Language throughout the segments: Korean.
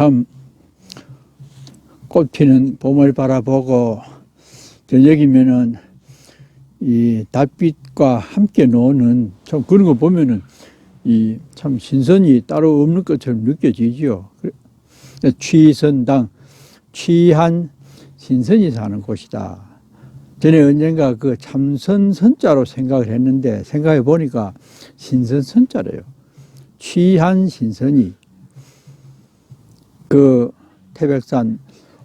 참 꽃피는 봄을 바라보고 저녁이면은 이 달빛과 함께 노는 참 그런 거 보면은 이 참 신선이 따로 없는 것처럼. 그래- 취선당 취한 신선이 사는 곳이다. 전에 언젠가 그 참선 선자로 생각을 했는데 생각해 보니까 신선 선자래요. 취한 신선이 그 태백산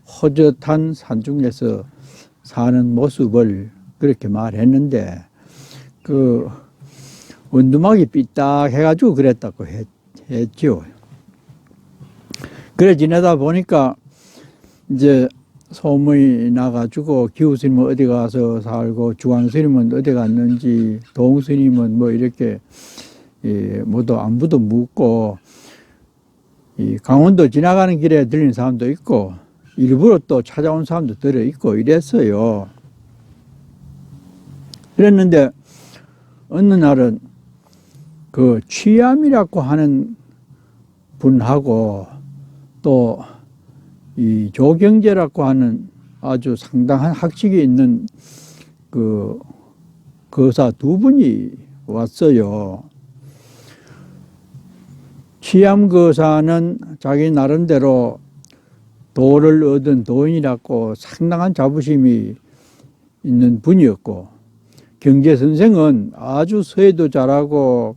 호젓한 산중에서 사는 모습을 그렇게 말했는데 그 원두막이 삐딱 해가지고 그랬다고 했, 했죠. 그래 지내다 보니까 이제 소문이 나가지고 기우 스님은 어디 가서 살고 주광 스님은 어디 갔는지 동 스님은 뭐 이렇게 이 모두 안부도 묻고 이 강원도 지나가는 길에 들리는 사람도 있고 일부러 또 찾아온 사람도 들어 있고 이랬어요. 그랬는데 어느 날은 그 취암이라고 하는 분하고 또 이 조경제라고 하는 아주 상당한 학식이 있는 그 거사 두 분이 왔어요. 취암 거사는 자기 나름대로 도를 얻은 도인이라고 상당한 자부심이 있는 분이었고 경제 선생은 아주 서예도 잘하고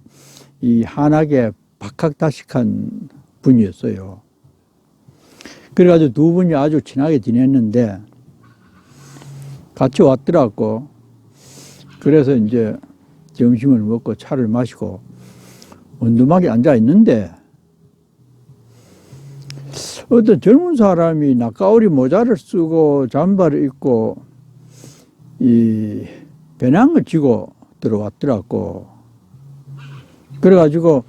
이 한학에 박학다식한 분이었어요. 그래가지고 두 분이 아주 친하게 지냈는데 같이 왔더라고. 그래서 이제 점심을 먹고 차를 마시고 원두막에 앉아 있는데 어떤 젊은 사람이 낙가오리 모자를 쓰고 잠바를 입고 이 배낭을 쥐고 들어왔더라고. 그래가지고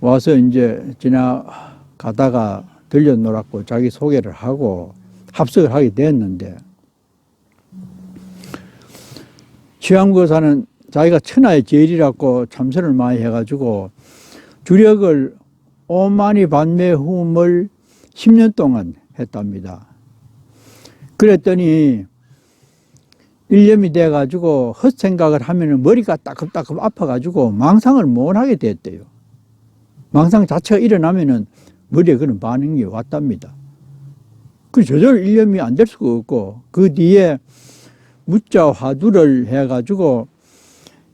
와서 이제 지나가다가 들려노라고 자기 소개를 하고 합석을 하게 됐는데 취암거사는 자기가 천하의 제일이라고 참선을 많이 해가지고 주력을 오만이 반매hum을 10년 동안 했답니다. 그랬더니 일념이 돼가지고 헛생각을 하면은 머리가 따끔따끔 아파가지고 망상을 못 하게 됐대요. 망상 자체가 일어나면은 머리에 그런 반응이 왔답니다. 그 조절 일념이 안 될 수가 없고 그 뒤에 무자 화두를 해가지고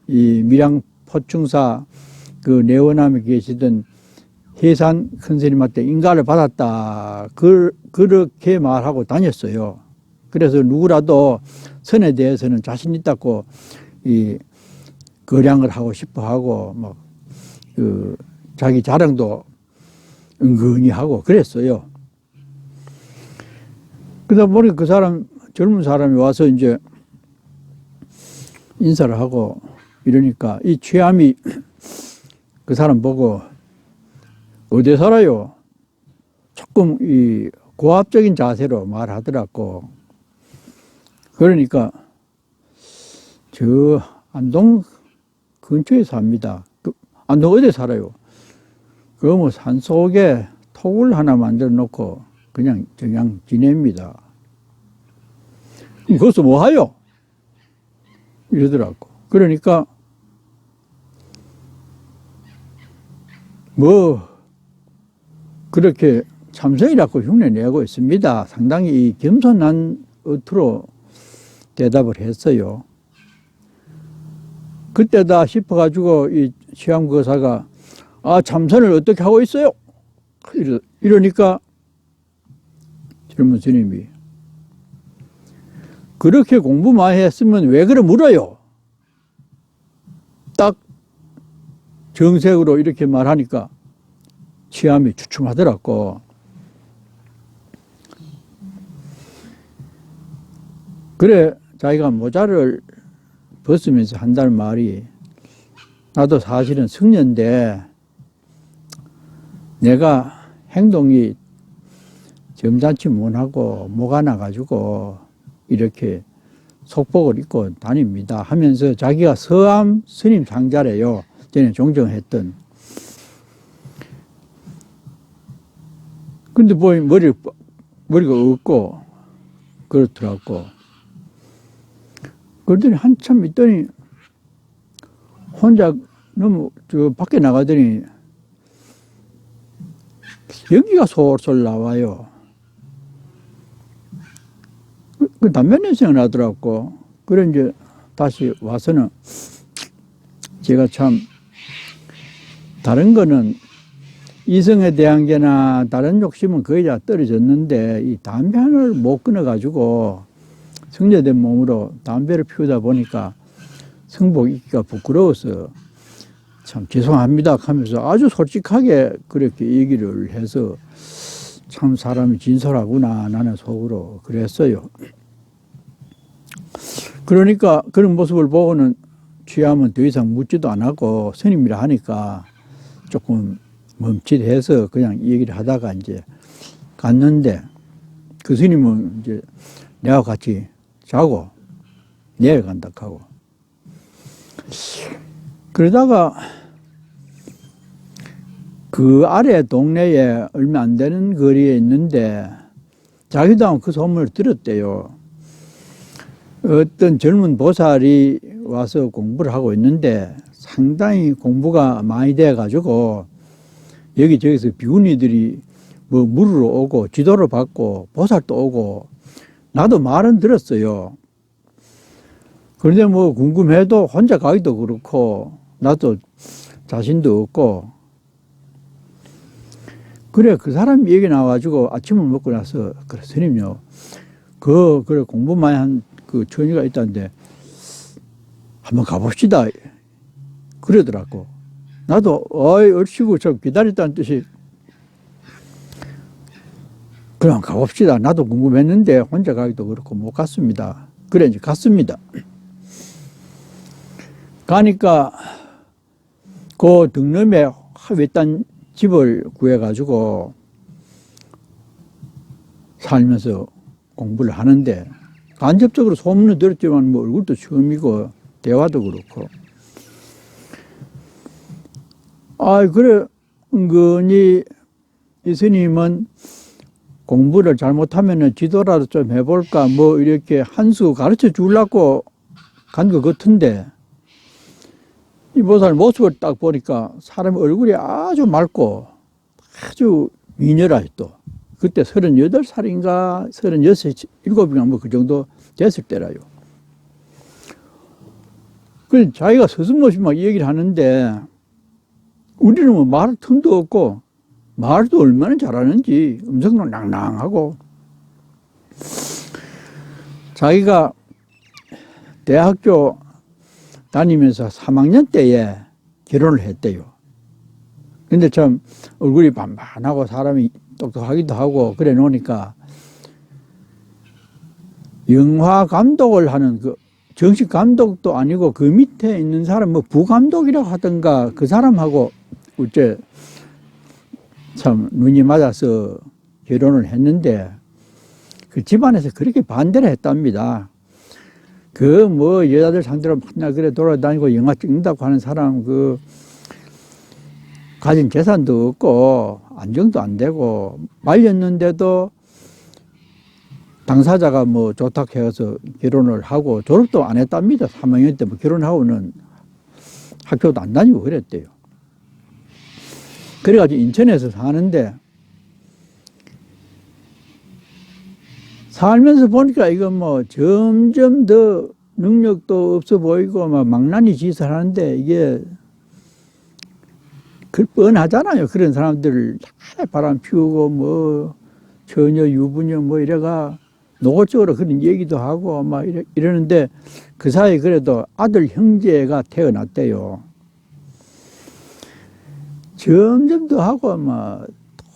이 밀양 포충사 그 내원함에 계시던 해산 큰 스님한테 인가를 받았다. 그, 그렇게 말하고 다녔어요. 그래서 누구라도 선에 대해서는 자신 있다고 이 거량을 하고 싶어 하고 막 그 자기 자랑도 은근히 하고 그랬어요. 그러다 보니 그 사람 젊은 사람이 와서 이제 인사를 하고 이러니까 이 취함이 그 사람 보고 어디 살아요? 조금 이 고압적인 자세로 말하더라고. 그러니까 저 안동 근처에 삽니다. 그 안동 어디 살아요? 그뭐 산속에 톡을 하나 만들어 놓고 그냥 그냥 지냅니다. 거기서 뭐 하요? 이러더라고. 그러니까 뭐 그렇게 참선이라고 흉내내고 있습니다. 상당히 이 겸손한 어투로 대답을 했어요. 그때다 싶어가지고 이 시암거사가 아 참선을 어떻게 하고 있어요? 이러, 이러니까 젊은 스님이 그렇게 공부 많이 했으면 왜 그래 물어요? 딱 정색으로 이렇게 말하니까 취함이 주춤하더라고. 그래 자기가 모자를 벗으면서 한다는 말이 나도 사실은 승려인데 내가 행동이 점잖지 못하고 뭐가 나가지고 이렇게 속복을 입고 다닙니다 하면서 자기가 서암 스님 상자래요. 전에 종정했던. 근데 뭐 머리, 머리가 없고 그렇더라고. 그러더니 한참 있더니 혼자 너무 저 밖에 나가더니 연기가 솔솔 나와요. 그- 그 담배 냄새가 나더라고. 그래 이제 다시 와서는 제가 참 다른 거는 이성에 대한 게나 다른 욕심은 거의 다 떨어졌는데 이 담배 하나를 못 끊어가지고 성녀된 몸으로 담배를 피우다 보니까 성복 있기가 부끄러워서 참 죄송합니다 하면서 아주 솔직하게 그렇게 얘기를 해서 참 사람이 진솔하구나 나는 속으로 그랬어요. 그러니까 그런 모습을 보고는 취하면 더 이상 묻지도 안 하고 스님이라 하니까 조금 멈칫해서 그냥 얘기를 하다가 이제 갔는데 그 스님은 이제 내가 같이 자고 내일 간다 하고 그러다가 그 아래 동네에 얼마 안 되는 거리에 있는데 자기도 그 소문을 들었대요. 어떤 젊은 보살이 와서 공부를 하고 있는데 상당히 공부가 많이 돼 가지고 여기저기서 비구니들이 뭐 물으러 오고 지도를 받고 보살도 오고 나도 말은 들었어요. 그런데 뭐 궁금해도 혼자 가기도 그렇고 나도 자신도 없고. 그래 그 사람 얘기 나와가지고 아침을 먹고 나서 그래 스님요. 그 그래 공부 많이 한 그 처녀가 있다는데 한번 가봅시다. 그러더라고 나도 어이 얼씨구 좀 기다렸다는 뜻이 그럼 가봅시다. 나도 궁금했는데 혼자 가기도 그렇고 못 갔습니다. 그래 이제 갔습니다. 가니까 그 등럼에 외딴 집을 구해가지고 살면서 공부를 하는데 간접적으로 소문은 들었지만 뭐 얼굴도 처음이고 대화도 그렇고 아 그래 은근히 이 스님은 공부를 잘못하면은 지도라도 좀 해볼까 뭐 이렇게 한 수 가르쳐 주려고 간 것 같은데 이 보살 모습을 딱 보니까 사람 얼굴이 아주 맑고 아주 미녀라 또. 그때 서른여덟 살인가 서른여섯, 일곱인가 뭐 그 정도 됐을 때라요. 그 자기가 서슴없이 막 얘기를 하는데 우리는 뭐 말할 틈도 없고 말도 얼마나 잘하는지 음성도 낭낭하고 자기가 대학교 다니면서 3학년 때에 결혼을 했대요. 근데 참 얼굴이 반반하고 사람이 똑똑하기도 하고 그래 놓으니까 영화 감독을 하는 그 정식 감독도 아니고 그 밑에 있는 사람 뭐 부감독이라고 하던가 그 사람하고 어째 참 눈이 맞아서 결혼을 했는데 그 집안에서 그렇게 반대를 했답니다. 그 뭐 여자들 상대로 맨날 그래 돌아다니고 영화 찍는다고 하는 사람 그 가진 재산도 없고 안정도 안 되고 말렸는데도 당사자가 뭐 좋다고 해서 결혼을 하고 졸업도 안 했답니다. 3학년 때 뭐 결혼하고는 학교도 안 다니고 그랬대요. 그래가지고 인천에서 사는데 살면서 보니까 이건 뭐 점점 더 능력도 없어 보이고 막 망나니 짓을 하는데 이게 그 뻔하잖아요. 그런 사람들 잘 바람 피우고 뭐 처녀 유부녀 뭐 이래가 노골적으로 그런 얘기도 하고 막 이래, 이러는데 그 사이에 그래도 아들 형제가 태어났대요. 점점 더 하고 막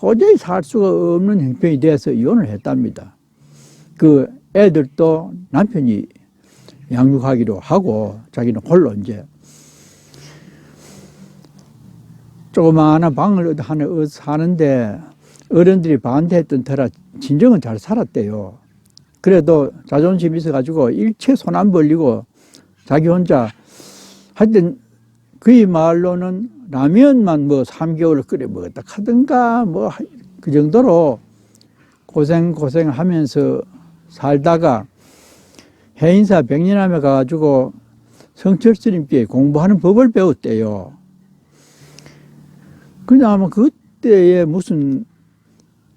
도저히 살 수가 없는 형편이 돼서 이혼을 했답니다. 그 애들도 남편이 양육하기로 하고 자기는 홀로 이제 조그마한 방을 하나 사는데 어른들이 반대했던 터라 진정은 잘 살았대요. 그래도 자존심 있어가지고 일체 손 안 벌리고 자기 혼자 하여튼 그의 말로는 라면만 뭐 3개월 끓여 먹었다 하든가 뭐 그 정도로 고생 고생 하면서 살다가 해인사 백년함에 가가지고 성철 스님께 공부하는 법을 배웠대요. 근데 아마 그때에 무슨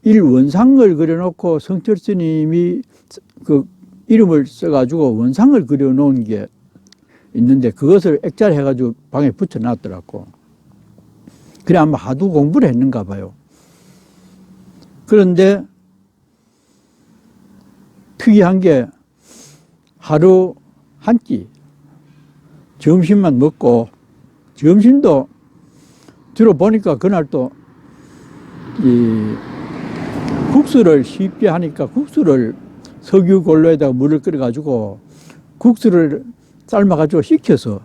일 원상을 그려놓고 성철 스님이 그 이름을 써가지고 원상을 그려놓은 게 있는데 그것을 액자해가지고 방에 붙여놨더라고. 그래 아마 하도 공부를 했는가 봐요. 그런데 특이한 게 하루 한 끼 점심만 먹고 점심도 주로 보니까 그날 또 이 국수를 쉽게 하니까 국수를 석유 골로에다가 물을 끓여가지고 국수를 삶아가지고 식혀서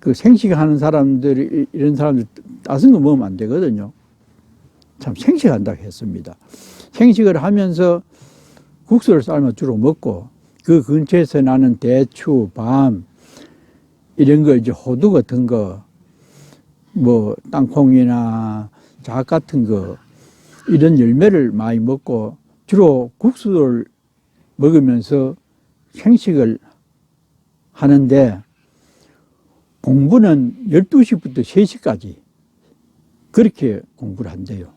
그 생식하는 사람들이 이런 사람들 따순 거 먹으면 안 되거든요. 참 생식한다고 했습니다. 생식을 하면서 국수를 삶아 주로 먹고 그 근처에서 나는 대추, 밤 이런 거 이제 호두 같은 거 뭐 땅콩이나 잣 같은 거 이런 열매를 많이 먹고 주로 국수를 먹으면서 생식을 하는데 공부는 12시부터 3시까지 그렇게 공부를 한대요.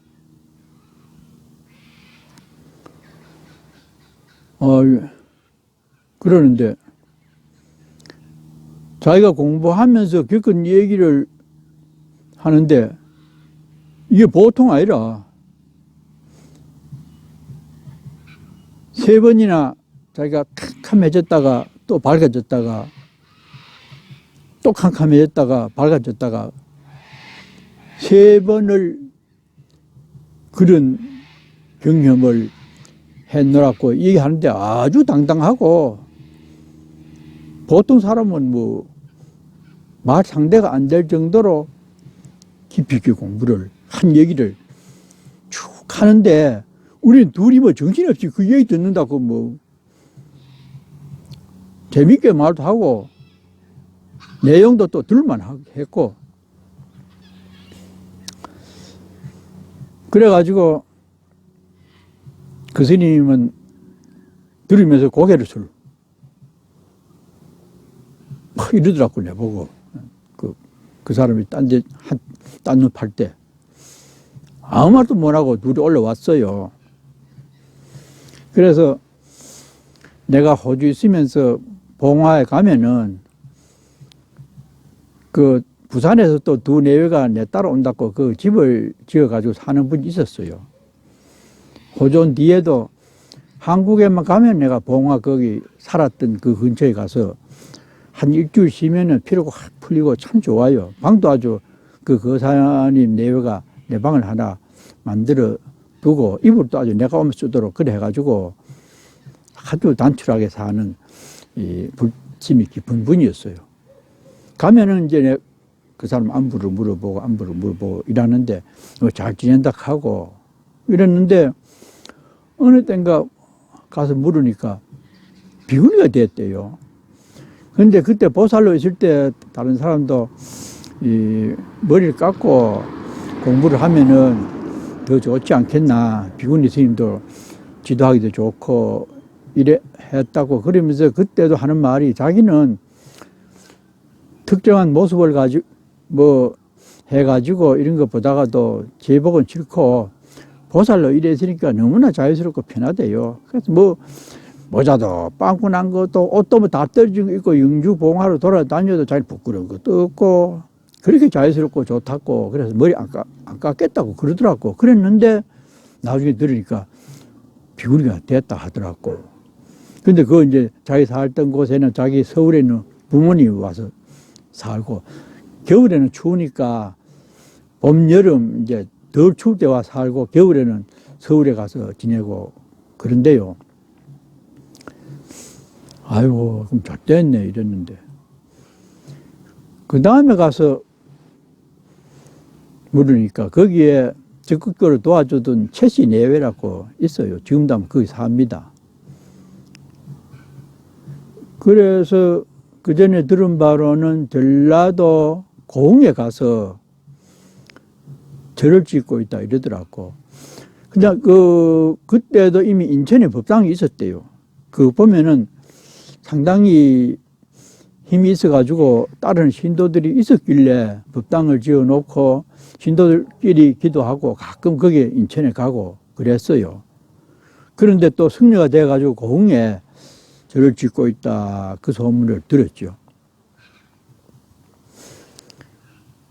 어, 그러는데 자기가 공부하면서 겪은 얘기를 하는데 이게 보통 아니라 세 번이나 자기가 캄캄해졌다가 또 밝아졌다가 또 캄캄해졌다가 밝아졌다가 세 번을 그런 경험을 해놓았고 얘기하는데 아주 당당하고 보통 사람은 뭐 말 상대가 안 될 정도로 깊이 있게 공부를 한 얘기를 쭉 하는데 우리는 둘이 뭐 정신없이 그 얘기 듣는다고 뭐 재밌게 말도 하고 내용도 또 들만 했고 그래가지고 그 스님은 들으면서 고개를 술. 막 이러더라고, 내보고. 그, 그 사람이 딴 데, 한, 딴눈 팔 때. 아무 말도 못하고 둘이 올라왔어요. 그래서 내가 호주 있으면서 봉화에 가면은 그 부산에서 또 두 내외가 내 따라온다고 그 집을 지어가지고 사는 분이 있었어요. 온 뒤에도 한국에만 가면 내가 봉화 거기 살았던 그 근처에 가서 한 일주일 쉬면은 피로가 확 풀리고 참 좋아요. 방도 아주 그 거사님 내외가 내 방을 하나 만들어 두고 이불도 아주 내가 오면 쓰도록 그래 해가지고 아주 단출하게 사는 이 불침이 깊은 분이었어요. 가면은 이제 내그 사람 안부를 물어보고 안부를 물어보고 이러는데 어, 잘 지낸다 하고 이랬는데 어느 땐가 가서 물으니까 비구니가 됐대요. 근데 그때 보살로 있을 때 다른 사람도 이 머리를 깎고 공부를 하면은 더 좋지 않겠나. 비구니 스님도 지도하기도 좋고 이래 했다고 그러면서 그때도 하는 말이 자기는 특정한 모습을 가지고 뭐 해가지고 이런 거 보다가도 제복은 싫고 보살로 이랬으니까 너무나 자유스럽고 편하대요. 그래서 뭐 모자도 빵꾸 난 것도 옷도 뭐 다 떨어진 거 있고 영주 봉화로 돌아다녀도 잘 부끄러운 것도 없고 그렇게 자유스럽고 좋다고 그래서 머리 안, 깎, 안 깎겠다고 그러더라고. 그랬는데 나중에 들으니까 비구니가 됐다 하더라고. 근데 그거 이제 자기 살던 곳에는 자기 서울에 있는 부모님이 와서 살고 겨울에는 추우니까 봄, 여름 이제 덜 추울 때 와 살고 겨울에는 서울에 가서 지내고 그런데요. 아이고, 그럼 좆됐네 이랬는데. 그 다음에 가서 물으니까 거기에 적극적으로 도와주던 최씨 내외라고 있어요. 지금도 아마 거기 삽니다. 그래서 그 전에 들은 바로는 전라도 고흥에 가서 절을 짓고 있다 이러더라고. 그냥 그 그때도 이미 인천에 법당이 있었대요. 그 보면은 상당히 힘이 있어가지고 다른 신도들이 있었길래 법당을 지어놓고 신도들끼리 기도하고 가끔 거기에 인천에 가고 그랬어요. 그런데 또 승려가 돼가지고 고흥에 절을 짓고 있다 그 소문을 들었죠.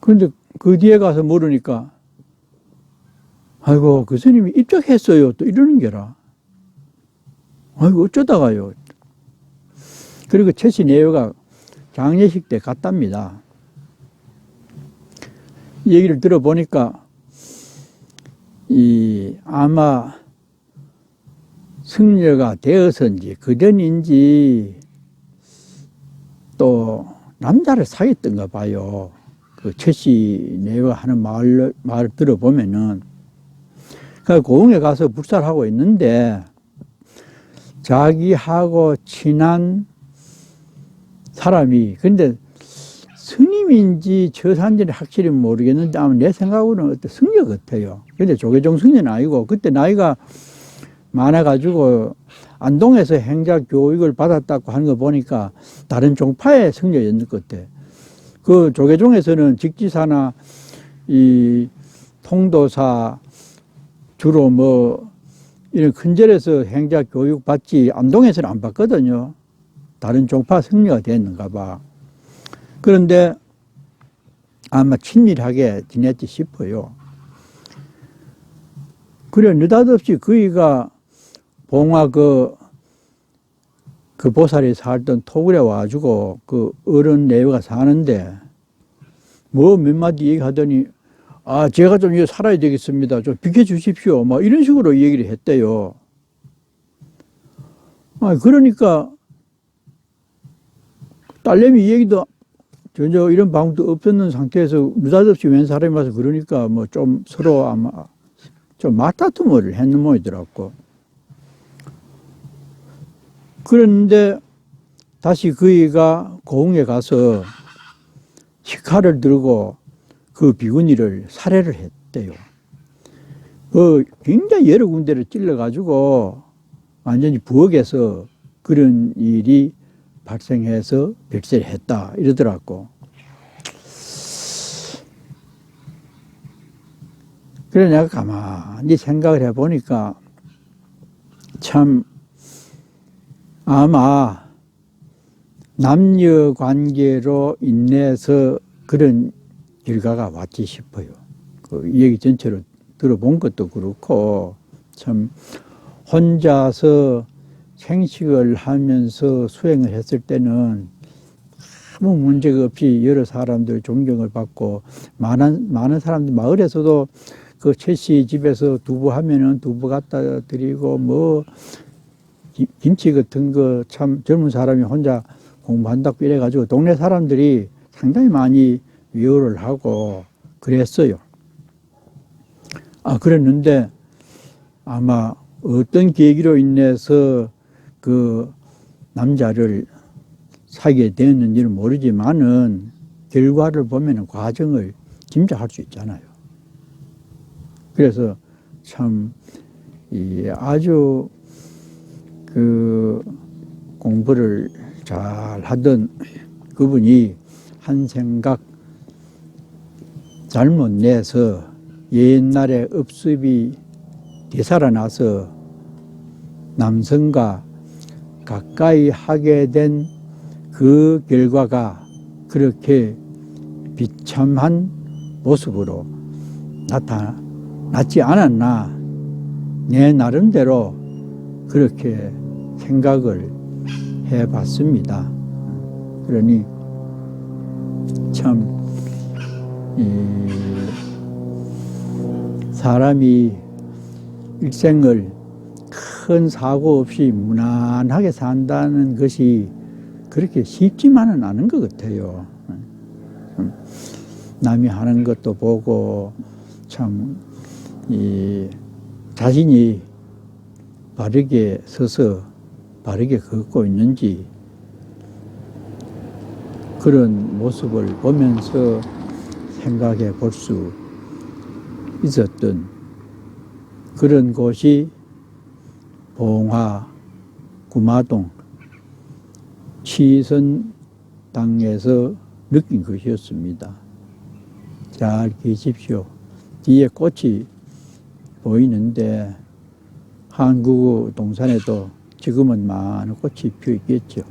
그런데 그 뒤에 가서 물으니까 아이고 그 스님이 입적했어요 또 이러는 게라. 아이고 어쩌다가요. 그리고 최신 예요가 장례식 때 갔답니다. 이 얘기를 들어보니까 이 아마 승려가 되어서인지 그전인지 또 남자를 사귀었던가 봐요. 그 최씨 내가 하는 말, 말을 들어보면은 그 고흥에 가서 불살하고 있는데 자기하고 친한 사람이 근데 스님인지 처산인지 확실히 모르겠는데 아마 내 생각으로는 어떤 승려 같아요. 근데 조계종 승려는 아니고 그때 나이가 많아가지고 안동에서 행자 교육을 받았다고 하는 거 보니까 다른 종파의 승려였는 것 같아. 그 조계종에서는 직지사나 이 통도사 주로 뭐 이런 큰 절에서 행자 교육 받지 안동에서는 안 받거든요. 다른 종파 승려가 됐는가 봐. 그런데 아마 친밀하게 지냈지 싶어요. 그래, 느닷없이 그이가 봉화 그, 그 보살이 살던 토굴에 와가지고 그 어른 내외가 사는데 뭐 몇 마디 얘기하더니 아, 제가 좀 여기 살아야 되겠습니다. 좀 비켜주십시오. 뭐 이런 식으로 얘기를 했대요. 아, 그러니까 딸내미 얘기도 전혀 이런 방법도 없었는 상태에서 느닷없이 웬 사람이 와서 그러니까 뭐 좀 서로 아마 좀 맞다툼을 했는 모이더라고. 그런데 다시 그이가 고흥에 가서 식칼을 들고 그 비구니를 살해를 했대요. 그 굉장히 여러 군데를 찔러가지고 완전히 부엌에서 그런 일이 발생해서 별세를 했다 이러더라고. 그래 내가 가만히 생각을 해보니까 참 아마 남녀 관계로 인해서 그런 결과가 왔지 싶어요. 그 얘기 전체로 들어본 것도 그렇고 참 혼자서 생식을 하면서 수행을 했을 때는 아무 문제가 없이 여러 사람들 존경을 받고 많은 많은 사람들 마을에서도 그 최씨 집에서 두부 하면은 두부 갖다 드리고 뭐 기- 김치 같은 거 참 젊은 사람이 혼자 공부한다고 이래가지고 동네 사람들이 상당히 많이 위로를 하고 그랬어요. 아, 그랬는데 아마 어떤 계기로 인해서 그 남자를 사귀게 되었는지는 모르지만은 결과를 보면은 과정을 짐작할 수 있잖아요. 그래서 참, 이 아주 그 공부를 잘 하던 그분이 한 생각 잘못 내서 옛날에 업습이 되살아나서 남성과 가까이 하게 된 그 결과가 그렇게 비참한 모습으로 나타났지 않았나. 내 나름대로 그렇게 생각을 해 봤습니다. 그러니 참, 이 사람이 일생을 큰 사고 없이 무난하게 산다는 것이 그렇게 쉽지만은 않은 것 같아요. 참 남이 하는 것도 보고 참이 자신이 바르게 서서 바르게 걷고 있는지 그런 모습을 보면서 생각해 볼 수 있었던 그런 곳이 봉화 구마동 치선 당에서 느낀 것이었습니다. 잘 계십시오. 뒤에 꽃이 보이는데 한국 동산에도 지금은 많은 꽃이 피어 있겠죠.